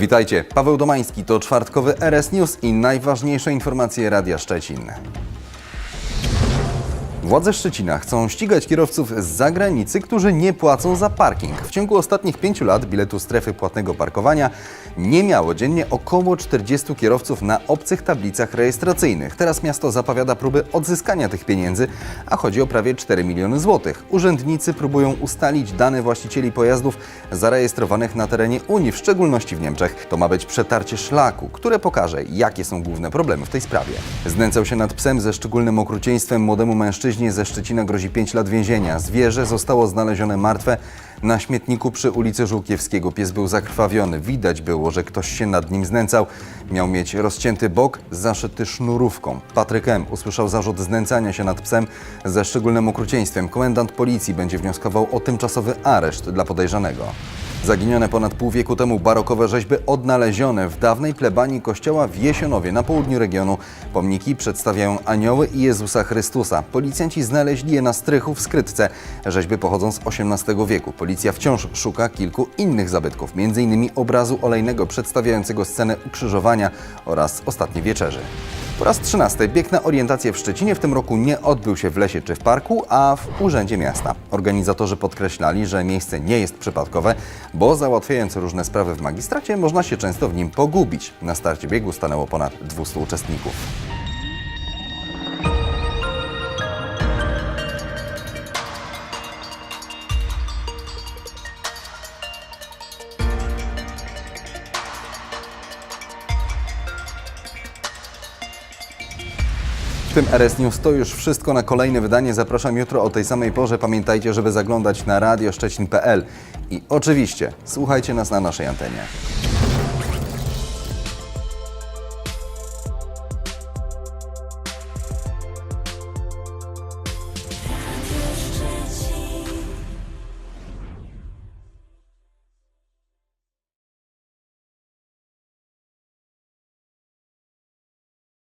Witajcie, Paweł Domański, to czwartkowy RS News i najważniejsze informacje Radia Szczecin. Władze Szczecina chcą ścigać kierowców z zagranicy, którzy nie płacą za parking. W ciągu ostatnich pięciu lat biletu strefy płatnego parkowania nie miało dziennie około 40 kierowców na obcych tablicach rejestracyjnych. Teraz miasto zapowiada próby odzyskania tych pieniędzy, a chodzi o prawie 4 miliony złotych. Urzędnicy próbują ustalić dane właścicieli pojazdów zarejestrowanych na terenie Unii, w szczególności w Niemczech. To ma być przetarcie szlaku, które pokaże, jakie są główne problemy w tej sprawie. Znęcał się nad psem ze szczególnym okrucieństwem młodemu mężczyźnie ze Szczecina grozi 5 lat więzienia. Zwierzę zostało znalezione martwe na śmietniku przy ulicy Żółkiewskiego. Pies był zakrwawiony. Widać było, że ktoś się nad nim znęcał. Miał mieć rozcięty bok, zaszyty sznurówką. Patryk M. usłyszał zarzut znęcania się nad psem ze szczególnym okrucieństwem. Komendant policji będzie wnioskował o tymczasowy areszt dla podejrzanego. Zaginione ponad pół wieku temu barokowe rzeźby odnalezione w dawnej plebanii kościoła w Jesionowie na południu regionu. Pomniki przedstawiają anioły i Jezusa Chrystusa. Policjanci znaleźli je na strychu w skrytce. Rzeźby pochodzą z XVIII wieku. Policja wciąż szuka kilku innych zabytków, m.in. obrazu olejnego przedstawiającego scenę ukrzyżowania oraz ostatniej wieczerzy. Po raz 13 bieg na orientację w Szczecinie w tym roku nie odbył się w lesie czy w parku, a w Urzędzie Miasta. Organizatorzy podkreślali, że miejsce nie jest przypadkowe, bo załatwiając różne sprawy w magistracie można się często w nim pogubić. Na starcie biegu stanęło ponad 200 uczestników. W tym RS News to już wszystko na kolejne wydanie. Zapraszam jutro o tej samej porze. Pamiętajcie, żeby zaglądać na radioszczecin.pl i oczywiście słuchajcie nas na naszej antenie.